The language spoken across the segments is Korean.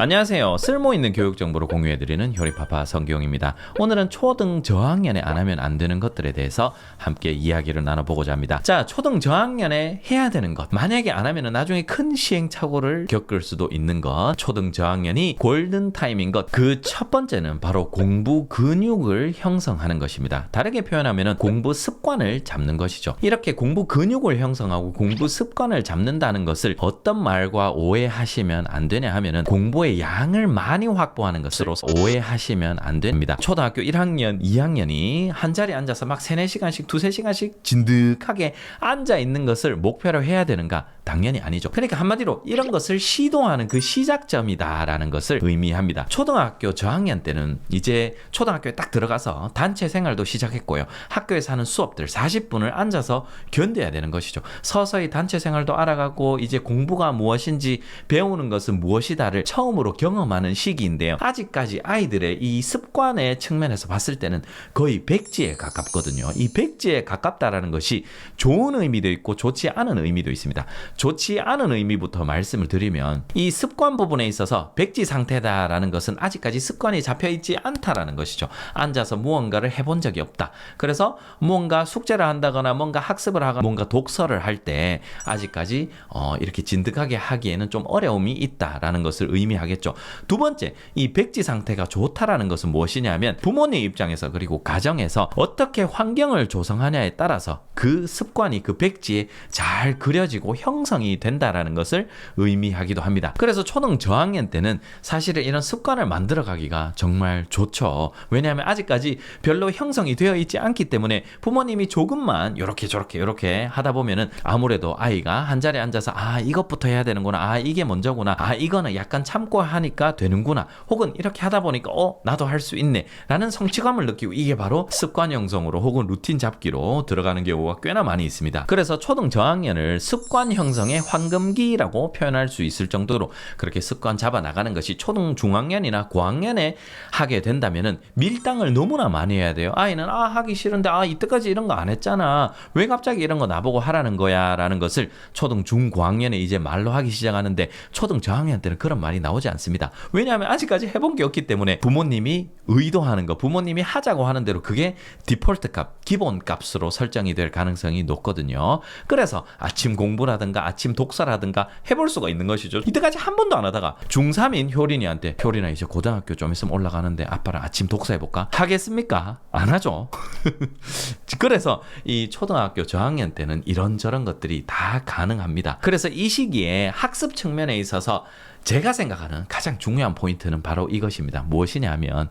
안녕하세요. 쓸모 있는 교육 정보를 공유해드리는 효리파파 성기용입니다. 오늘은 초등 저학년에 안 하면 안 되는 것들에 대해서 함께 이야기를 나눠보고자 합니다. 자, 초등 저학년에 해야 되는 것. 만약에 안 하면 나중에 큰 시행착오를 겪을 수도 있는 것. 초등 저학년이 골든 타임인 것. 그 첫 번째는 바로 공부 근육을 형성하는 것입니다. 다르게 표현하면 공부 습관을 잡는 것이죠. 이렇게 공부 근육을 형성하고 공부 습관을 잡는다는 것을 어떤 말과 오해하시면 안 되냐 하면은 공부의 양을 많이 확보하는 것으로 오해하시면 안 됩니다. 초등학교 1학년, 2학년이 한 자리에 앉아서 막 3, 4시간씩, 2, 3시간씩 진득하게 앉아 있는 것을 목표로 해야 되는가? 당연히 아니죠. 그러니까 한마디로 이런 것을 시도하는 그 시작점이다라는 것을 의미합니다. 초등학교 저학년 때는 이제 초등학교에 딱 들어가서 단체 생활도 시작했고요. 학교에서 하는 수업들 40분을 앉아서 견뎌야 되는 것이죠. 서서히 단체 생활도 알아가고 이제 공부가 무엇인지 배우는 것은 무엇이다를 처음으로 경험하는 시기인데요. 아직까지 아이들의 이 습관의 측면에서 봤을 때는 거의 백지에 가깝거든요. 이 백지에 가깝다라는 것이 좋은 의미도 있고 좋지 않은 의미도 있습니다. 좋지 않은 의미부터 말씀을 드리면 이 습관 부분에 있어서 백지 상태다라는 것은 아직까지 습관이 잡혀 있지 않다라는 것이죠. 앉아서 무언가를 해본 적이 없다. 그래서 무언가 숙제를 한다거나 뭔가 학습을 하거나 뭔가 독서를 할 때 아직까지 어 이렇게 진득하게 하기에는 좀 어려움이 있다라는 것을 의미하겠죠. 두 번째, 이 백지 상태가 좋다라는 것은 무엇이냐면 부모님 입장에서 그리고 가정에서 어떻게 환경을 조성하냐에 따라서 그 습관이 그 백지에 잘 그려지고 형 성이 된다라는 것을 의미하기도 합니다. 그래서 초등 저학년 때는 사실은 이런 습관을 만들어 가기가 정말 좋죠. 왜냐하면 아직까지 별로 형성이 되어 있지 않기 때문에 부모님이 조금만 이렇게 저렇게 이렇게 하다 보면은 아무래도 아이가 한 자리에 앉아서 아 이것부터 해야 되는구나 아 이게 먼저구나 아 이거는 약간 참고 하니까 되는구나 혹은 이렇게 하다 보니까 어 나도 할 수 있네 라는 성취감을 느끼고 이게 바로 습관 형성으로 혹은 루틴 잡기로 들어가는 경우가 꽤나 많이 있습니다. 그래서 초등 저학년을 습관 형 성의 황금기라고 표현할 수 있을 정도로 그렇게 습관 잡아 나가는 것이 초등 중학년이나 고학년에 하게 된다면은 밀당을 너무나 많이 해야 돼요. 아이는 아 하기 싫은데 아 이때까지 이런 거 안 했잖아. 왜 갑자기 이런 거 나보고 하라는 거야라는 것을 초등 중고학년에 이제 말로 하기 시작하는데 초등 저학년 때는 그런 말이 나오지 않습니다. 왜냐하면 아직까지 해본 게 없기 때문에 부모님이 의도하는 거, 부모님이 하자고 하는 대로 그게 디폴트 값, 기본 값으로 설정이 될 가능성이 높거든요. 그래서 아침 공부라든가 아침 독서라든가 해볼 수가 있는 것이죠. 이때까지 한 번도 안 하다가 중3인 효린이한테 효린아 이제 고등학교 좀 있으면 올라가는데 아빠랑 아침 독서 해볼까? 하겠습니까? 안 하죠. 그래서 이 초등학교 저학년 때는 이런저런 것들이 다 가능합니다. 그래서 이 시기에 학습 측면에 있어서 제가 생각하는 가장 중요한 포인트는 바로 이것입니다. 무엇이냐면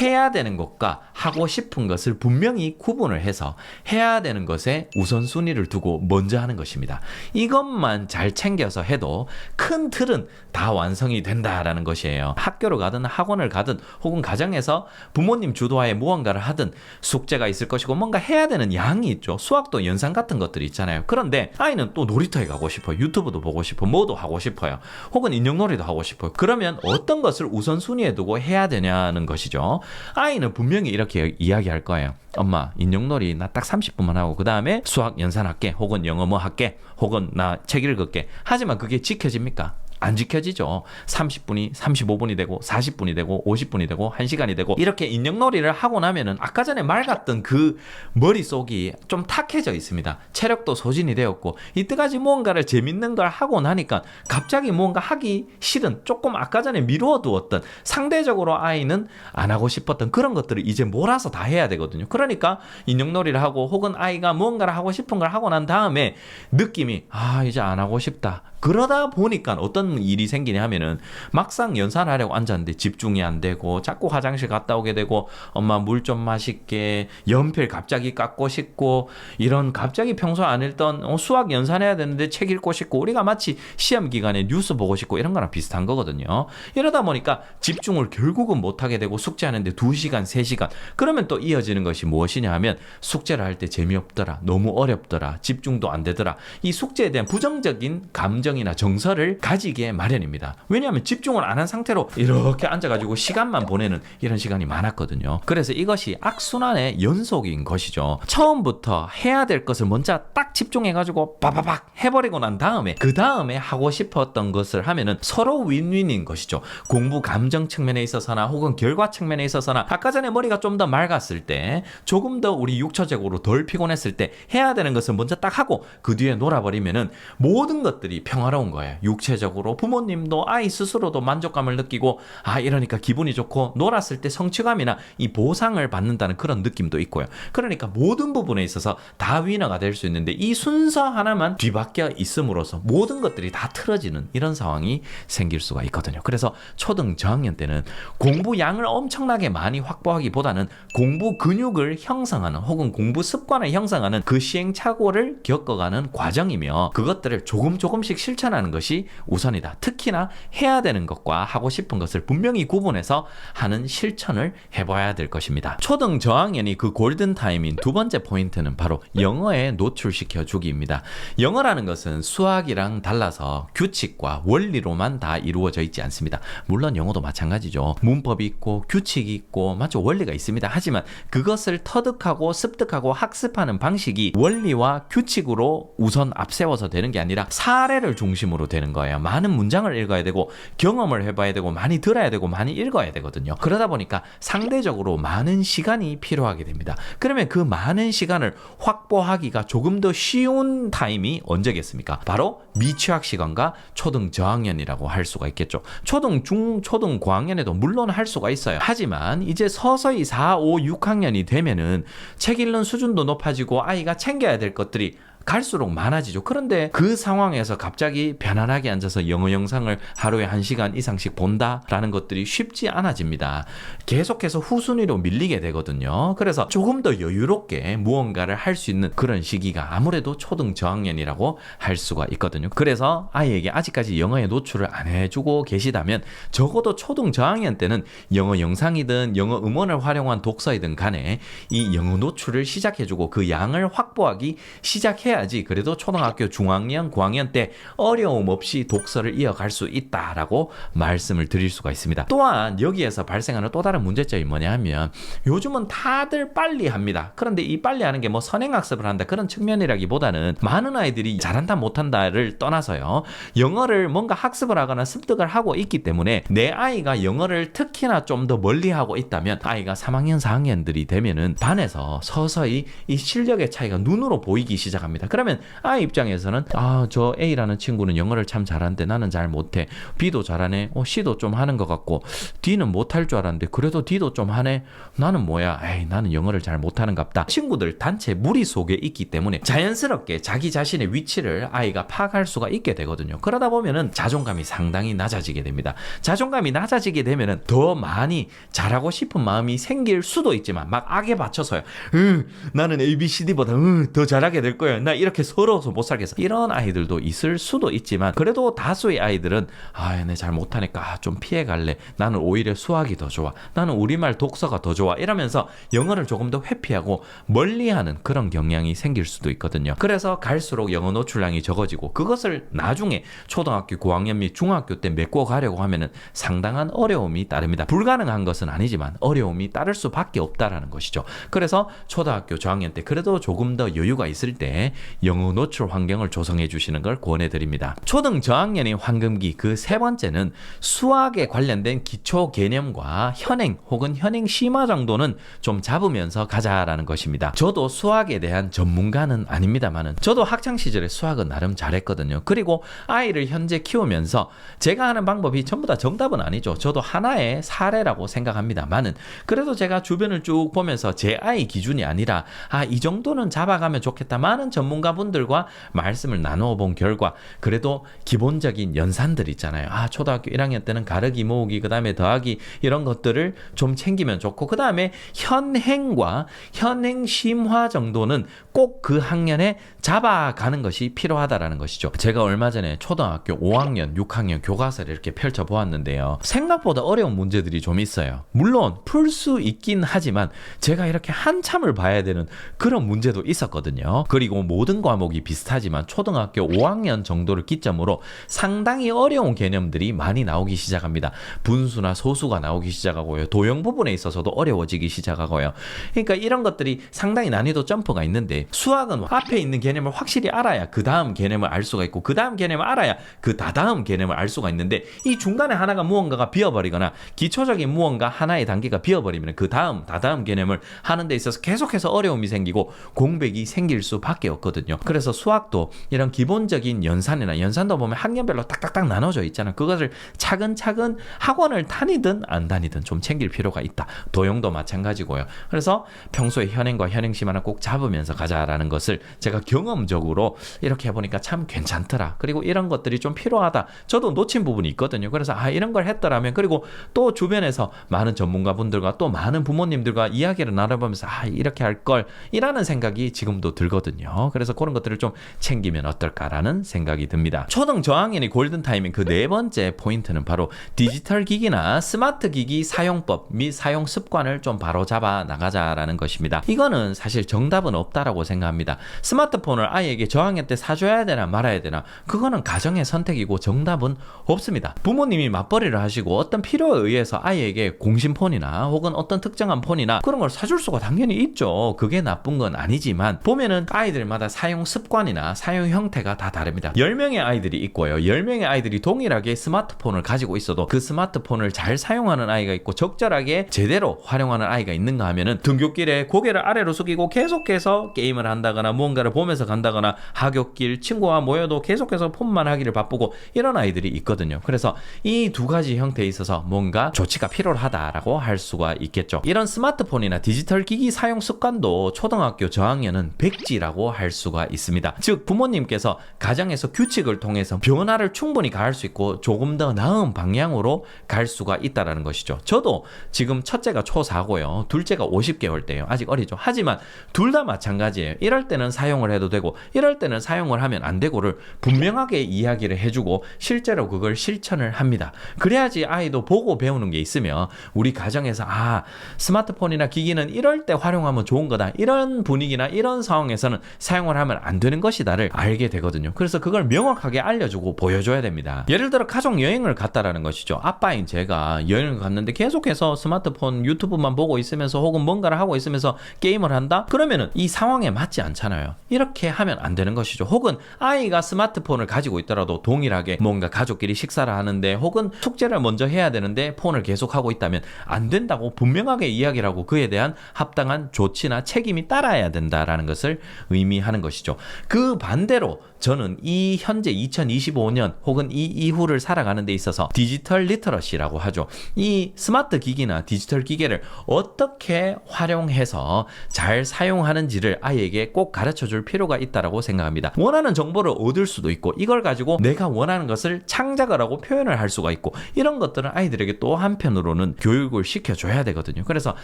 해야 되는 것과 하고 싶은 것을 분명히 구분을 해서 해야 되는 것에 우선순위를 두고 먼저 하는 것입니다. 이것만 잘 챙겨서 해도 큰 틀은 다 완성이 된다라는 것이에요. 학교를 가든 학원을 가든 혹은 가정에서 부모님 주도하에 무언가를 하든 숙제가 있을 것이고 뭔가 해야 되는 양이 있죠. 수학도 연상 같은 것들이 있잖아요. 그런데 아이는 또 놀이터에 가고 싶어요. 유튜브도 보고 싶어. 뭐도 하고 싶어요. 혹은 인형 놀이도 하고 싶어요. 그러면 어떤 것을 우선순위에 두고 해야 되냐는 것이죠. 아이는 분명히 이렇게 이야기할 거예요. 엄마, 인형놀이 나 딱 30분만 하고 그 다음에 수학 연산할게. 혹은 영어 뭐 할게. 혹은 나 책 읽을게. 하지만 그게 지켜집니까? 안 지켜지죠. 30분이 35분이 되고 40분이 되고 50분이 되고 1시간이 되고 이렇게 인형놀이를 하고 나면은 아까 전에 맑았던 그 머릿속이 좀 탁해져 있습니다. 체력도 소진이 되었고 이때까지 무언가를 재밌는 걸 하고 나니까 갑자기 무언가 하기 싫은 조금 아까 전에 미루어 두었던 상대적으로 아이는 안 하고 싶었던 그런 것들을 이제 몰아서 다 해야 되거든요. 그러니까 인형놀이를 하고 혹은 아이가 무언가를 하고 싶은 걸 하고 난 다음에 느낌이 아 이제 안 하고 싶다. 그러다 보니까 어떤 일이 생기냐 하면은 막상 연산하려고 앉았는데 집중이 안 되고 자꾸 화장실 갔다 오게 되고 엄마 물 좀 마실게 연필 갑자기 깎고 싶고 이런 갑자기 평소 안 읽던 어, 수학 연산해야 되는데 책 읽고 싶고 우리가 마치 시험 기간에 뉴스 보고 싶고 이런 거랑 비슷한 거거든요. 이러다 보니까 집중을 결국은 못 하게 되고 숙제하는데 2시간, 3시간 그러면 또 이어지는 것이 무엇이냐 하면 숙제를 할 때 재미없더라. 너무 어렵더라. 집중도 안 되더라. 이 숙제에 대한 부정적인 감정 감정이나 정서를 가지게 마련입니다. 왜냐하면 집중을 안 한 상태로 이렇게 앉아가지고 시간만 보내는 이런 시간이 많았거든요. 그래서 이것이 악순환의 연속인 것이죠. 처음부터 해야 될 것을 먼저 딱 집중해가지고 바바박 해버리고 난 다음에 그 다음에 하고 싶었던 것을 하면은 서로 윈윈인 것이죠. 공부 감정 측면에 있어서나 혹은 결과 측면에 있어서나 아까 전에 머리가 좀 더 맑았을 때 조금 더 우리 육체적으로 덜 피곤했을 때 해야 되는 것을 먼저 딱 하고 그 뒤에 놀아버리면은 모든 것들이 평 화로 운 거예요. 육체적으로 부모님도 아이 스스로도 만족감을 느끼고 아 이러니까 기분이 좋고 놀았을 때 성취감이나 이 보상을 받는다는 그런 느낌도 있고요. 그러니까 모든 부분에 있어서 다 위너가 될 수 있는데 이 순서 하나만 뒤바뀌어 있음으로써 모든 것들이 다 틀어지는 이런 상황이 생길 수가 있거든요. 그래서 초등 저학년 때는 공부 양을 엄청나게 많이 확보하기보다는 공부 근육을 형성하는 혹은 공부 습관을 형성하는 그 시행착오를 겪어가는 과정이며 그것들을 조금 조금씩 실 천하는 것이 우선이다. 특히나 해야 되는 것과 하고 싶은 것을 분명히 구분해서 하는 실천을 해봐야 될 것입니다. 초등 저학년이 그 골든 타임인 두 번째 포인트는 바로 영어에 노출시켜 주기입니다. 영어라는 것은 수학이랑 달라서 규칙과 원리로만 다 이루어져 있지 않습니다. 물론 영어도 마찬가지죠. 문법이 있고 규칙이 있고 맞죠? 원리가 있습니다. 하지만 그것을 터득하고 습득하고 학습하는 방식이 원리와 규칙으로 우선 앞세워서 되는 게 아니라 사례를 중심으로 되는 거예요. 많은 문장을 읽어야 되고 경험을 해봐야 되고 많이 들어야 되고 많이 읽어야 되거든요. 그러다 보니까 상대적으로 많은 시간이 필요하게 됩니다. 그러면 그 많은 시간을 확보하기가 조금 더 쉬운 타임이 언제겠습니까? 바로 미취학 시간과 초등 저학년이라고 할 수가 있겠죠. 초등, 중, 초등, 고학년에도 물론 할 수가 있어요. 하지만 이제 서서히 4, 5, 6학년이 되면은 책 읽는 수준도 높아지고 아이가 챙겨야 될 것들이 갈수록 많아지죠. 그런데 그 상황에서 갑자기 편안하게 앉아서 영어 영상을 하루에 한 시간 이상씩 본다라는 것들이 쉽지 않아집니다. 계속해서 후순위로 밀리게 되거든요. 그래서 조금 더 여유롭게 무언가를 할 수 있는 그런 시기가 아무래도 초등 저학년이라고 할 수가 있거든요. 그래서 아이에게 아직까지 영어에 노출을 안 해주고 계시다면 적어도 초등 저학년 때는 영어 영상이든 영어 음원을 활용한 독서이든 간에 이 영어 노출을 시작해주고 그 양을 확보하기 시작해 해야지 그래도 초등학교 중학년 고학년 때 어려움 없이 독서를 이어갈 수 있다라고 말씀을 드릴 수가 있습니다. 또한 여기에서 발생하는 또 다른 문제점이 뭐냐 하면 요즘은 다들 빨리 합니다. 그런데 이 빨리 하는 게 뭐 선행학습을 한다 그런 측면이라기보다는 많은 아이들이 잘한다 못한다를 떠나서요. 영어를 뭔가 학습을 하거나 습득을 하고 있기 때문에 내 아이가 영어를 특히나 좀 더 멀리 하고 있다면 아이가 3학년 4학년들이 되면은 반에서 서서히 이 실력의 차이가 눈으로 보이기 시작합니다. 그러면 아이 입장에서는 아 저 A라는 친구는 영어를 참 잘하는데 나는 잘 못해. B도 잘하네. 어, C도 좀 하는 것 같고 D는 못할 줄 알았는데 그래도 D도 좀 하네. 나는 뭐야? 에이 나는 영어를 잘 못하는갑다. 친구들 단체 무리 속에 있기 때문에 자연스럽게 자기 자신의 위치를 아이가 파악할 수가 있게 되거든요. 그러다 보면은 자존감이 상당히 낮아지게 됩니다. 자존감이 낮아지게 되면은 더 많이 잘하고 싶은 마음이 생길 수도 있지만 막 악에 받쳐서요. 으, 나는 A, B, C, D보다 으, 더 잘하게 될 거야. 나 이렇게 서러워서 못 살겠어. 이런 아이들도 있을 수도 있지만 그래도 다수의 아이들은 아, 내 잘 못하니까 좀 피해 갈래. 나는 오히려 수학이 더 좋아. 나는 우리말 독서가 더 좋아. 이러면서 영어를 조금 더 회피하고 멀리하는 그런 경향이 생길 수도 있거든요. 그래서 갈수록 영어 노출량이 적어지고 그것을 나중에 초등학교 고학년 및 중학교 때 메꿔 가려고 하면은 상당한 어려움이 따릅니다. 불가능한 것은 아니지만 어려움이 따를 수밖에 없다라는 것이죠. 그래서 초등학교 저학년 때 그래도 조금 더 여유가 있을 때 영어 노출 환경을 조성해 주시는 걸 권해 드립니다. 초등 저학년의 황금기 그 세 번째는 수학에 관련된 기초 개념과 현행 혹은 현행 심화 정도는 좀 잡으면서 가자라는 것입니다. 저도 수학에 대한 전문가는 아닙니다만은 저도 학창 시절에 수학은 나름 잘했거든요. 그리고 아이를 현재 키우면서 제가 하는 방법이 전부 다 정답은 아니죠. 저도 하나의 사례라고 생각합니다만은 그래도 제가 주변을 쭉 보면서 제 아이 기준이 아니라 아 이 정도는 잡아가면 좋겠다. 많은 전문 가분들과 말씀을 나누어 본 결과 그래도 기본적인 연산들 있잖아요. 아 초등학교 1학년 때는 가르기 모으기 그다음에 더하기 이런 것들을 좀 챙기면 좋고 그다음에 현행과 현행 심화 정도는 꼭 그 학년에 잡아가는 것이 필요하다라는 것이죠. 제가 얼마 전에 초등학교 5학년, 6학년 교과서를 이렇게 펼쳐 보았는데요. 생각보다 어려운 문제들이 좀 있어요. 물론 풀 수 있긴 하지만 제가 이렇게 한참을 봐야 되는 그런 문제도 있었거든요. 그리고 모든 과목이 비슷하지만 초등학교 5학년 정도를 기점으로 상당히 어려운 개념들이 많이 나오기 시작합니다. 분수나 소수가 나오기 시작하고요. 도형 부분에 있어서도 어려워지기 시작하고요. 그러니까 이런 것들이 상당히 난이도 점프가 있는데 수학은 앞에 있는 개념을 확실히 알아야 그 다음 개념을 알 수가 있고 그 다음 개념을 알아야 그 다다음 개념을 알 수가 있는데 이 중간에 하나가 무언가가 비어버리거나 기초적인 무언가 하나의 단계가 비어버리면 그 다음 다다음 개념을 하는 데 있어서 계속해서 어려움이 생기고 공백이 생길 수밖에 없거든요. 그래서 수학도 이런 기본적인 연산이나 연산도 보면 학년별로 딱딱딱 나눠져 있잖아. 그것을 차근차근 학원을 다니든 안 다니든 좀 챙길 필요가 있다. 도형도 마찬가지고요. 그래서 평소에 현행과 현행심 하나 꼭 잡으면서 가자라는 것을 제가 경험적으로 이렇게 해보니까 참 괜찮더라. 그리고 이런 것들이 좀 필요하다. 저도 놓친 부분이 있거든요. 그래서 아 이런 걸 했더라면 그리고 또 주변에서 많은 전문가분들과 또 많은 부모님들과 이야기를 나눠보면서 아 이렇게 할 걸 이라는 생각이 지금도 들거든요. 그래서 그런 것들을 좀 챙기면 어떨까라는 생각이 듭니다. 초등 저학년이 골든 타이밍 그 네 번째 포인트는 바로 디지털 기기나 스마트 기기 사용법 및 사용 습관을 좀 바로 잡아 나가자라는 것입니다. 이거는 사실 정답은 없다라고 생각합니다. 스마트폰을 아이에게 저학년 때 사줘야 되나 말아야 되나 그거는 가정의 선택이고 정답은 없습니다. 부모님이 맞벌이를 하시고 어떤 필요에 의해서 아이에게 공신폰이나 혹은 어떤 특정한 폰이나 그런 걸 사줄 수가 당연히 있죠. 그게 나쁜 건 아니지만 보면은 아이들마다 사용 습관이나 사용 형태가 다 다릅니다. 10명의 아이들이 있고요. 10명의 아이들이 동일하게 스마트폰을 가지고 있어도 그 스마트폰을 잘 사용하는 아이가 있고 적절하게 제대로 활용하는 아이가 있는가 하면은 등굣길에 고개를 아래로 숙이고 계속해서 게임을 한다거나 무언가를 보면서 간다거나 하굣길 친구와 모여도 계속해서 폰만 하기를 바쁘고 이런 아이들이 있거든요. 그래서 이 두 가지 형태에 있어서 뭔가 조치가 필요하다라고 할 수가 있겠죠. 이런 스마트폰이나 디지털 기기 사용 습관도 초등학교 저학년은 백지라고 할 수가 있습니다. 즉 부모님께서 가정에서 규칙을 통해서 변화를 충분히 가할 수 있고 조금 더 나은 방향으로 갈 수가 있다라는 것이죠. 저도 지금 첫째가 초4고요. 둘째가 50개월 때예요. 아직 어리죠. 하지만 둘 다 마찬가지예요. 이럴 때는 사용을 해도 되고 이럴 때는 사용을 하면 안 되고를 분명하게 이야기를 해주고 실제로 그걸 실천을 합니다. 그래야지 아이도 보고 배우는 게 있으면 우리 가정에서 아 스마트폰이나 기기는 이럴 때 활용하면 좋은 거다. 이런 분위기나 이런 상황에서는 사용 을 하면 안 되는 것이다를 알게 되거든요. 그래서 그걸 명확하게 알려주고 보여줘야 됩니다. 예를 들어 가족 여행을 갔다라는 것이죠. 아빠인 제가 여행을 갔는데 계속해서 스마트폰 유튜브만 보고 있으면서 혹은 뭔가를 하고 있으면서 게임을 한다? 그러면은 이 상황에 맞지 않잖아요. 이렇게 하면 안 되는 것이죠. 혹은 아이가 스마트폰을 가지고 있더라도 동일하게 뭔가 가족끼리 식사를 하는데 혹은 숙제를 먼저 해야 되는데 폰을 계속 하고 있다면 안 된다고 분명하게 이야기를 하고 그에 대한 합당한 조치나 책임이 따라야 된다라는 것을 의미하는 것이죠. 그 반대로 저는 이 현재 2025년 혹은 이 이후를 살아가는 데 있어서 디지털 리터러시라고 하죠. 이 스마트 기기나 디지털 기계를 어떻게 활용해서 잘 사용하는지를 아이에게 꼭 가르쳐 줄 필요가 있다라고 생각합니다. 원하는 정보를 얻을 수도 있고 이걸 가지고 내가 원하는 것을 창작을 하고 표현을 할 수가 있고 이런 것들은 아이들에게 또 한편으로는 교육을 시켜줘야 되거든요. 그래서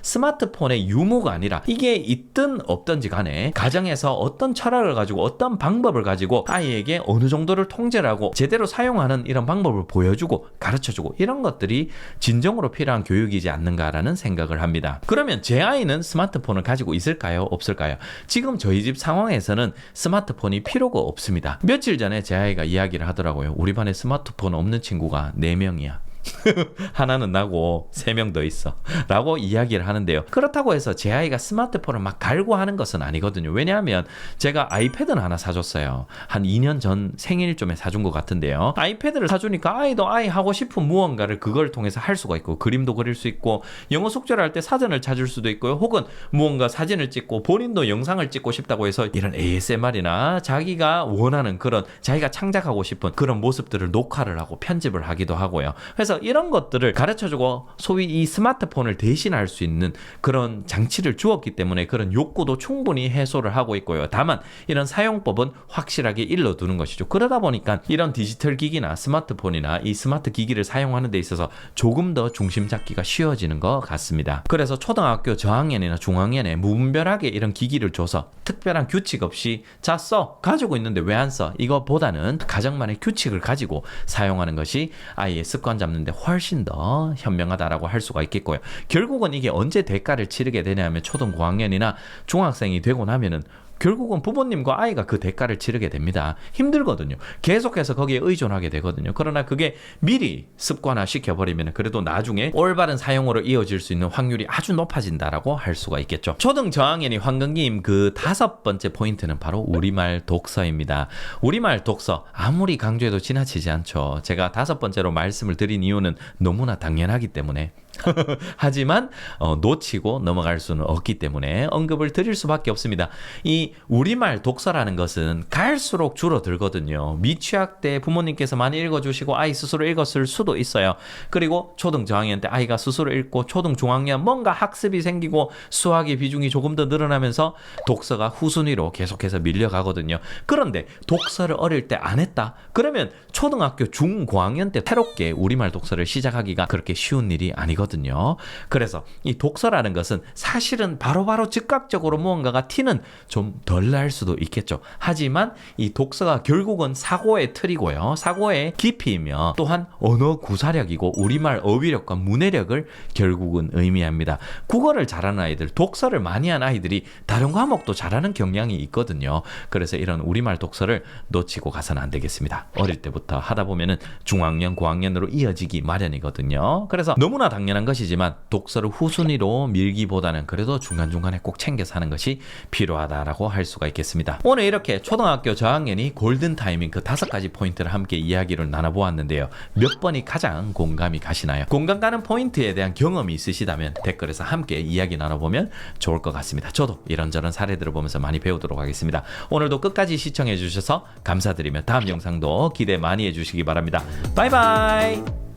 스마트폰의 유무가 아니라 이게 있든 없든지 간에 가정에서 어떤 철학을 가지고 어떤 방법을 가지고 아이에게 어느 정도를 통제를 하고 제대로 사용하는 이런 방법을 보여주고 가르쳐주고 이런 것들이 진정으로 필요한 교육이지 않는가라는 생각을 합니다. 그러면 제 아이는 스마트폰을 가지고 있을까요? 없을까요? 지금 저희 집 상황에서는 스마트폰이 필요가 없습니다. 며칠 전에 제 아이가 이야기를 하더라고요. 우리 반에 스마트폰 없는 친구가 4명이야. 하나는 나고 세 명 더 있어. 라고 이야기를 하는데요. 그렇다고 해서 제 아이가 스마트폰을 막 갈고 하는 것은 아니거든요. 왜냐하면 제가 아이패드는 하나 사줬어요. 한 2년 전 생일쯤에 사준 것 같은데요. 아이패드를 사주니까 아이도 아이 하고 싶은 무언가를 그걸 통해서 할 수가 있고 그림도 그릴 수 있고 영어 숙제를 할 때 사전을 찾을 수도 있고요. 혹은 무언가 사진을 찍고 본인도 영상을 찍고 싶다고 해서 이런 ASMR이나 자기가 원하는 그런 자기가 창작하고 싶은 그런 모습들을 녹화를 하고 편집을 하기도 하고요. 그래서 이런 것들을 가르쳐주고 소위 이 스마트폰을 대신할 수 있는 그런 장치를 주었기 때문에 그런 욕구도 충분히 해소를 하고 있고요. 다만 이런 사용법은 확실하게 일러두는 것이죠. 그러다 보니까 이런 디지털 기기나 스마트폰이나 이 스마트 기기를 사용하는 데 있어서 조금 더 중심 잡기가 쉬워지는 것 같습니다. 그래서 초등학교 저학년이나 중학년에 무분별하게 이런 기기를 줘서 특별한 규칙 없이 자 써! 가지고 있는데 왜 안 써? 이거보다는 가정만의 규칙을 가지고 사용하는 것이 아이의 습관 잡는 데 훨씬 더 현명하다라고 할 수가 있겠고요. 결국은 이게 언제 대가를 치르게 되냐면 초등 고학년이나 중학생이 되고 나면은 결국은 부모님과 아이가 그 대가를 치르게 됩니다. 힘들거든요. 계속해서 거기에 의존하게 되거든요. 그러나 그게 미리 습관화 시켜버리면 그래도 나중에 올바른 사용으로 이어질 수 있는 확률이 아주 높아진다라고 할 수가 있겠죠. 초등 저학년이 황금기임 그 다섯 번째 포인트는 바로 우리말 독서입니다. 우리말 독서 아무리 강조해도 지나치지 않죠. 제가 다섯 번째로 말씀을 드린 이유는 너무나 당연하기 때문에 하지만 어, 놓치고 넘어갈 수는 없기 때문에 언급을 드릴 수밖에 없습니다. 이 우리말 독서라는 것은 갈수록 줄어들거든요. 미취학 때 부모님께서 많이 읽어주시고 아이 스스로 읽었을 수도 있어요. 그리고 초등 저학년 때 아이가 스스로 읽고 초등 중학년 뭔가 학습이 생기고 수학의 비중이 조금 더 늘어나면서 독서가 후순위로 계속해서 밀려가거든요. 그런데 독서를 어릴 때 안 했다? 그러면 초등학교 중고학년 때 새롭게 우리말 독서를 시작하기가 그렇게 쉬운 일이 아니거든요. 그래서 이 독서라는 것은 사실은 바로 바로 즉각적으로 무언가가 티는 좀 덜 날 수도 있겠죠. 하지만 이 독서가 결국은 사고의 틀이고요. 사고의 깊이이며 또한 언어 구사력이고 우리말 어휘력과 문해력을 결국은 의미합니다. 국어를 잘하는 아이들, 독서를 많이 한 아이들이 다른 과목도 잘하는 경향이 있거든요. 그래서 이런 우리말 독서를 놓치고 가서는 안 되겠습니다. 어릴 때부터 하다 보면은 중학년, 고학년으로 이어지기 마련이거든요. 그래서 너무나 당연한 것이지만 독서를 후순위로 밀기보다는 그래도 중간중간에 꼭 챙겨서 하는 것이 필요하다라고 할 수가 있겠습니다. 오늘 이렇게 초등학교 저학년이 골든 타이밍 그 다섯 가지 포인트를 함께 이야기를 나눠보았는데요. 몇 번이 가장 공감이 가시나요? 공감 가는 포인트에 대한 경험이 있으시다면 댓글에서 함께 이야기 나눠보면 좋을 것 같습니다. 저도 이런저런 사례들을 보면서 많이 배우도록 하겠습니다. 오늘도 끝까지 시청해 주셔서 감사드리며 다음 영상도 기대 많이 해주시기 바랍니다. 바이바이!